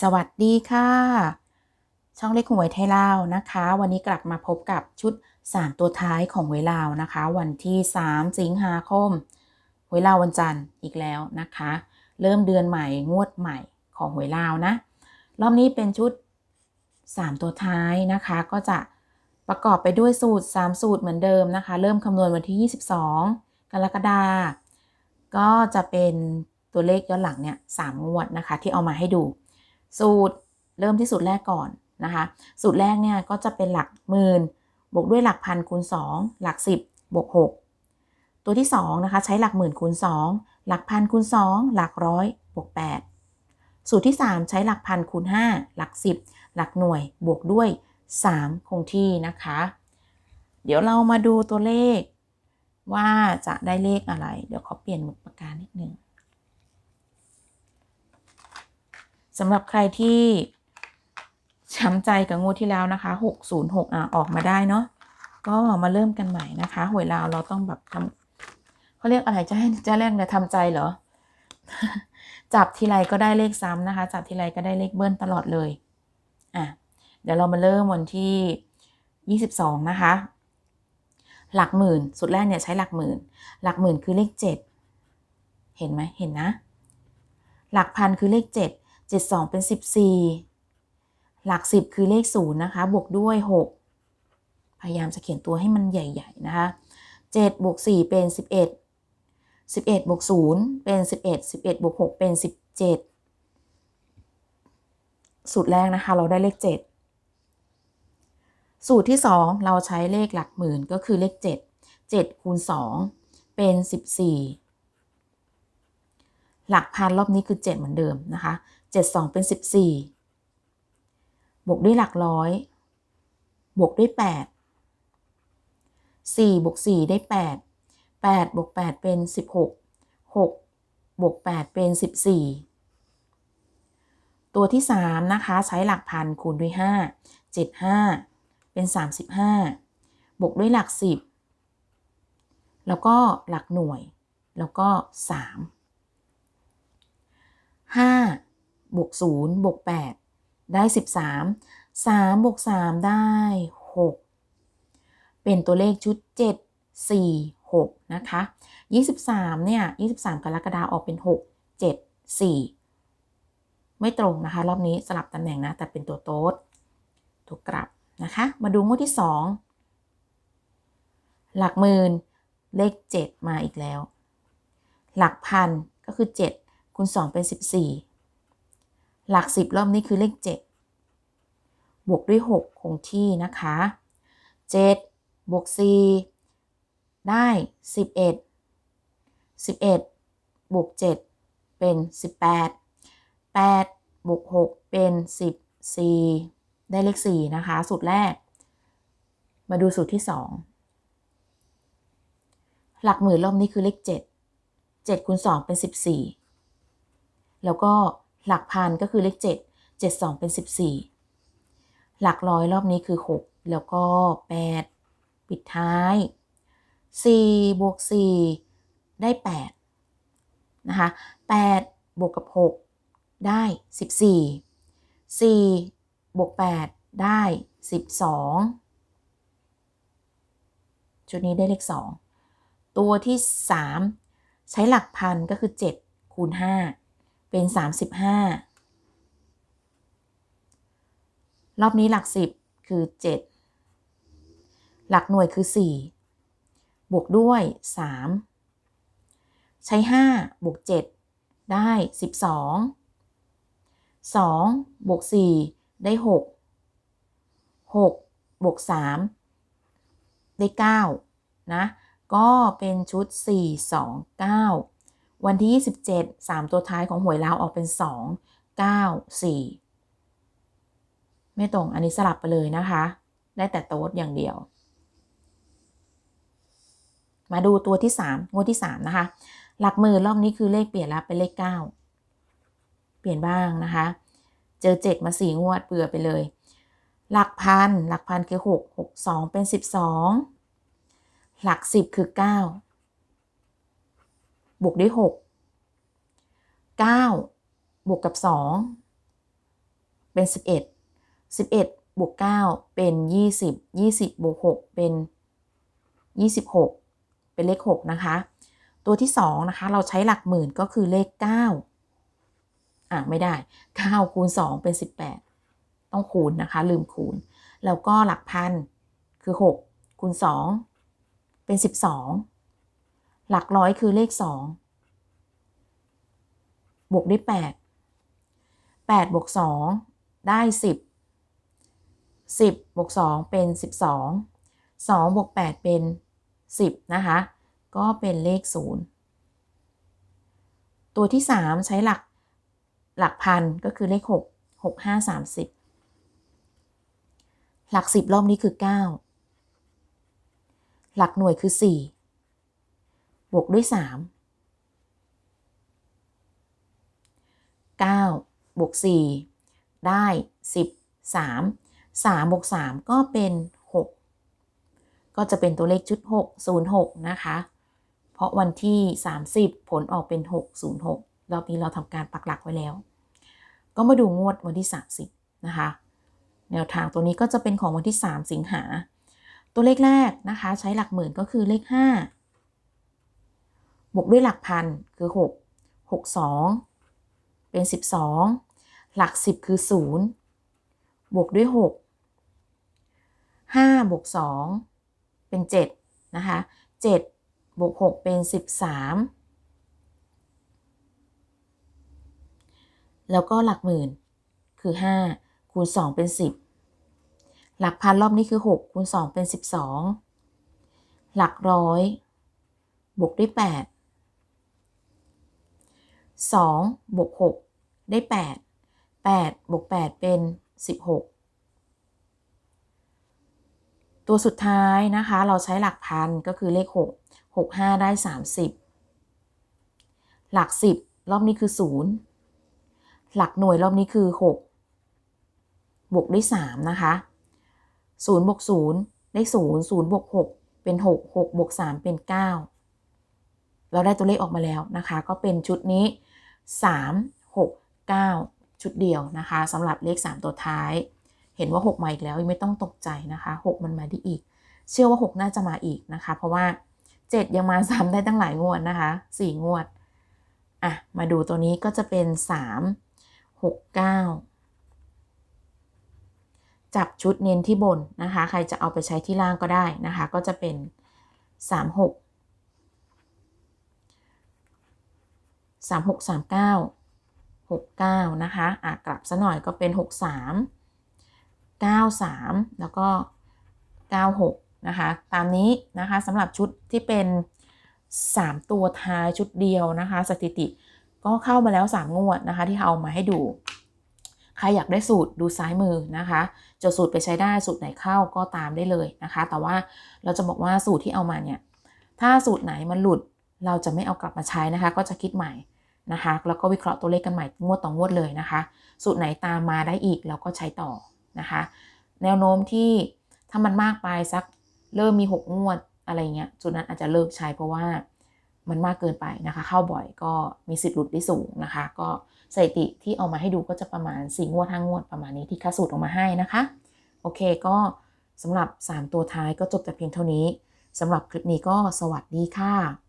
สวัสดีค่ะ ช่องเล็กหวยไทยลาวนะคะ วันนี้กลับมาพบกับชุด3ตัวท้ายของหวยลาวนะคะ วันที่3สิงหาคมหวยลาววันจันทร์อีกแล้วนะคะ เริ่มเดือนใหม่งวดใหม่ของหวยลาวนะ รอบนี้เป็นชุด3ตัวท้ายนะคะ ก็จะประกอบไปด้วยสูตร 3 สูตรเหมือนเดิมนะคะ เริ่มคำนวณวันที่ 22 กรกฎาคมก็จะเป็นตัวเลขย้อนหลังเนี่ยสามงวดนะคะ ที่เอามาให้ดู สูตรเริ่มที่สูตรแรกก่อนนะคะ สูตรแรกเนี่ยก็จะเป็นหลักหมื่นบวกด้วยหลักพันคูณ 2 หลัก 10บวก6 ตัวที่ 2 นะคะ ใช้หลักหมื่นคูณ 2 หลักพันคูณ 2 หลักร้อยบวก8 สูตรที่ 3 ใช้หลักพันคูณ 5 หลัก 10 หลักหน่วยบวกด้วย 3 คงที่นะคะ เดี๋ยวเรามาดูตัวเลขว่าจะได้เลขอะไร เดี๋ยวขอเปลี่ยนหมึกปากกานิดนึง สำหรับใครที่ช้ำใจกับงวดที่แล้วนะคะ606อะออกมาได้เนาะก็มาเริ่มกันใหม่นะคะหวยลาวเราต้องแบบทำเขาเรียกอะไรจะให้จะเรียกเนี่ยทำใจเหรอ จับทีไรก็ได้เลขซ้ำนะคะ จับทีไรก็ได้เลขเบิ้ลตลอดเลยอะเดี๋ยวเรามาเริ่มวันที่ 22 นะคะ หลักหมื่นสุดแรกเนี่ยใช้หลักหมื่น หลักหมื่นคือเลข 7 เห็นไหมเห็นนะ หลักพันคือเลข 7 72 เป็น 14 หลัก 10 คือเลข 0 นะคะ บวกด้วย 6 พยายามจะเขียนตัวให้มันใหญ่ ๆ นะคะ7บวก4เป็น 11 11บวก0เป็น 11 11บวก6เป็น 17 สูตรแรกนะคะ เราได้เลข 7 สูตรที่ 2 เราใช้เลขหลักหมื่นก็คือเลข 7 7คูณ2เป็น 14 หลักพันรอบนี้คือ 7 เหมือนเดิมนะคะ 7 2 เป็น 14 บวกด้วยหลักร้อย บวกด้วย 8 4 บวก 4 ได้ 8 8 บวก 8 เป็น 16 6 บวก 8 เป็น 14 ตัวที่ 3 นะคะ ใช้หลักพันคูณด้วย 5 7 5 เป็น 35 บวกด้วยหลัก 10 แล้วก็หลักหน่วย แล้วก็ 3 5บวก0บวก8ได้ 13 3บวก3ได้ 6 เป็นตัวเลขชุด 7 4 6 นะคะ 23 เนี่ย 23 กรกฎาคมออกเป็น 6 7 4 ไม่ตรงนะคะ รอบนี้สลับตำแหน่งนะ แต่เป็นตัวโต๊ดถูกกลับนะคะ มาดูงวดที่ 2 หลักหมื่นเลข 7 มาอีกแล้ว หลักพันก็คือ 7 คูณ2เป็น 14 หลัก 10 รอบนี้คือเลข 7 บวกด้วย 6 คงที่นะคะ 7 บวก 4 ได้ 11 11 บวก 7 เป็น 18 8 บวก 6 เป็น 14 ได้เลข 4 นะคะ สูตรแรก มาดูสูตรที่ 2 หลักหมื่นรอบนี้คือเลข 7 7คูณ2เป็น 14 แล้วก็หลักพันก็คือเลข 7 7 2 เป็น 14 หลักร้อยรอบนี้คือ 6 แล้วก็ 8 ปิดท้าย 4 บวก 4 ได้ 8 นะคะ 8 บวกกับ 6 ได้ 14 4 บวก 8 ได้ 12 ชุดนี้ได้เลข 2 ตัวที่ 3 ใช้หลักพันก็คือ 7 คูณ 5 เป็น 35 รอบนี้หลัก 10 คือ 7 หลักหน่วยคือ 4 บวกด้วย 3 ใช้ 5 บวก 7 ได้ 12 2 บวก 4 ได้ 6 6 บวก 3 ได้ 9 นะ ก็เป็นชุด 4 2 9 วันที่ 27 3 ตัวท้ายของหวยลาวออกเป็น 2 9 4 ไม่ตรงอันนี้สลับไปเลยนะคะ ได้แต่โต๊ดอย่างเดียว มาดูตัวที่ 3 งวดที่ 3 นะคะ หลักหมื่นรอบนี้คือเลขเปลี่ยนแล้วเป็นเลข 9 เปลี่ยนบ้างนะคะ เจอ 7 มา 4 งวดเบื่อไปเลย หลักพัน หลักพันคือ 6 6 2 เป็น 12 หลัก 10 คือ 9 บวกด้วย 6 9 บวกกับ 2 เป็น 11 11 บวก 9 เป็น 20 20 บวก 6 เป็น 26 เป็นเลข 6 นะคะ ตัวที่ 2 นะคะ เราใช้หลักหมื่นก็คือเลข 9 อะ ไม่ได้ 9 คูณ 2 เป็น 18 ต้องคูณนะคะ ลืมคูณ แล้วก็หลักพันคือ 6 คูณ 2 เป็น 12 หลักร้อยคือเลข 2 บวกด้วย 8 8 บวก 2 ได้ 10 10 บวก 2 เป็น 12 2 บวก 8 เป็น 10 นะคะ ก็เป็นเลข 0 ตัวที่ 3 ใช้หลักหลักพันก็คือเลข 6 6 5 30 หลัก 10 รอบนี้คือ 9 หลักหน่วยคือ 4 วกด้วย 3 9 บวก 4 ได้ 13 3 บวก 3 ก็เป็น 6 ก็จะเป็นตัวเลขชุด 606 นะคะ เพราะวันที่ 30 ผลออกเป็น 606 รอบนี้เราทำการปักหลักไว้แล้ว ก็มาดูงวดวันที่ 30 นะคะ แนวทางตัวนี้ก็จะเป็นของวันที่ 3 สิงหา ตัวเลขแรกนะคะ ใช้หลักหมื่นก็คือเลข 5 บวกด้วยหลักพันคือ 6 62 เป็น 12 หลัก 10 คือ 0 บวกด้วย 6 5 บวก 2 เป็น 7 นะคะ 7 บวก 6 เป็น 13 แล้วก็หลักหมื่นคือ 5 คูณ 2 เป็น 10 หลักพันรอบนี้คือ 6 คูณ 2 เป็น 12 หลักร้อยบวกด้วย 8 2บวก6ได้ 8 8บวก8เป็น 16 ตัวสุดท้ายนะคะ เราใช้หลักพันก็คือเลข 6 6 5 ได้ 30 หลัก 10 รอบนี้คือ 0 หลักหน่วยรอบนี้คือ 6 บวกด้วย 3 นะคะ 0บวก0ได้ 0 0บวก6เป็น 6 6บวก3เป็น 9 เราได้ตัวเลขออกมาแล้วนะคะ ก็เป็นชุดนี้ 3 6 9 ชุดเดียวนะคะสำหรับเลข 3 ตัวท้าย เห็นว่า 6 มาอีกแล้วไม่ต้องตกใจนะคะ 6 มันมาได้อีก เชื่อว่า 6 น่าจะมาอีกนะคะ เพราะว่า 7 ยังมาซ้ำได้ตั้งหลายงวดนะคะ 4 งวดอะมาดูตัวนี้ก็จะเป็น 3 6 9 จับชุดเน้นที่บนนะคะ ใครจะเอาไปใช้ที่ล่างก็ได้นะคะ ก็จะเป็น 3 6 3 6 3 9 6 9 นะคะอะกลับซะหน่อยก็เป็น 6 3 93 แล้วก็ 96 นะคะ ตามนี้นะคะสำหรับชุดที่เป็น 3 ตัวท้ายชุดเดียวนะคะ สถิติก็เข้ามาแล้ว 3 งวดนะคะ ที่เอามาให้ดู ใครอยากได้สูตรดูซ้ายมือนะคะจดสูตรไปใช้ได้สูตรไหนเข้าก็ตามได้เลยนะคะ แต่ว่าเราจะบอกว่าสูตรที่เอามาเนี่ย ถ้าสูตรไหนมันหลุดเราจะไม่เอากลับมาใช้นะคะ ก็จะคิดใหม่ นะคะแล้วก็วิเคราะห์ตัวเลขกันใหม่งวดต่องวดเลยนะคะ สูตรไหนตามมาได้อีกเราก็ใช้ต่อนะคะ แนวโน้มที่ถ้ามันมากไปสักเริ่มมี 6 งวดอะไรเงี้ยจุดนั้นอาจจะเลิกใช้เพราะว่ามันมากเกินไปนะคะ เข้าบ่อยก็มีสิทธิ์หลุดได้สูงนะคะ ก็สถิติที่เอามาให้ดูก็จะประมาณ 4 งวด5งวดประมาณนี้ที่ค่าสูตรออกมาให้นะคะ โอเคก็สำหรับ 3 ตัวท้ายก็จบแต่เพียงเท่านี้สำหรับคลิปนี้ก็สวัสดีค่ะ